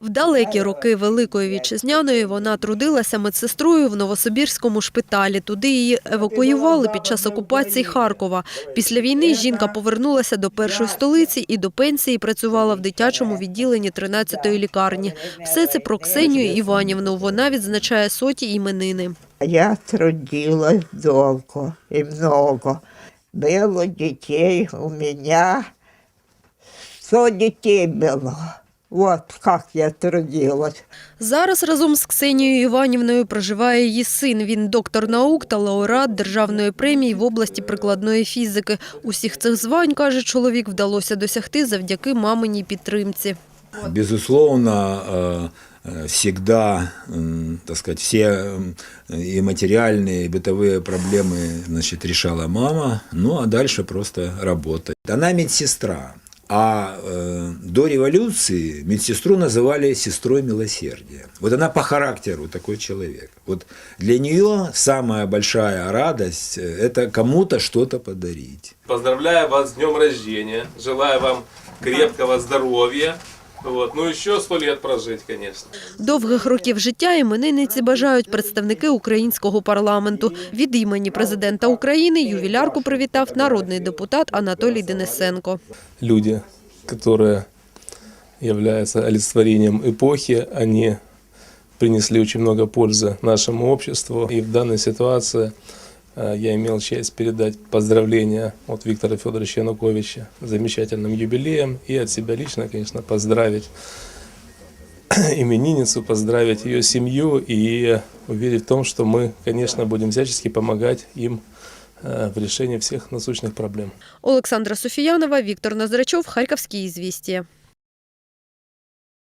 В далекі роки Великої Вітчизняної вона трудилася медсестрою в Новосибірському шпиталі. Туди її евакуювали під час окупації Харкова. Після війни жінка повернулася до першої столиці і до пенсії працювала в дитячому відділенні 13-ї лікарні. Все це про Ксенію Іванівну. Вона відзначає соті іменини. Я трудилась долго и много. Было детей у меня. Сто детей было. Вот как я трудилась. Зараз разом з Ксенією Іванівною проживає її син. Він доктор наук та лауреат державної премії в області прикладної фізики. Усіх цих звань, каже чоловік, вдалося досягти завдяки маминій підтримці. Безусловно, э, э, всегда, м, так сказать, все м, и материальные, и бытовые проблемы значит, решала мама, ну а дальше просто работа. Она медсестра, а э, до революции медсестру называли сестрой милосердия. Вот она по характеру такой человек. Вот для нее самая большая радость – это кому-то что-то подарить. Поздравляю вас с днем рождения. Желаю вам крепкого здоровья. Вот. Ну, еще сто лет прожить, конечно. Довгих років життя іменинниці бажають представники українського парламенту. Від імені президента України ювілярку привітав народний депутат Анатолій Денисенко. люди, которые являются олицетворением эпохи, они принесли очень много пользы нашему обществу. И в данной ситуации э, я имел честь передать поздравления от Виктора Федоровича Януковича с замечательным юбилеем и от себя лично, конечно, поздравить именинницу, поздравить ее семью и уверить в том, что мы, конечно, будем всячески помогать им э, в решении всех насущных проблем. Олександра Софіянова, Віктор Ноздрачов, Харківські ізвістія.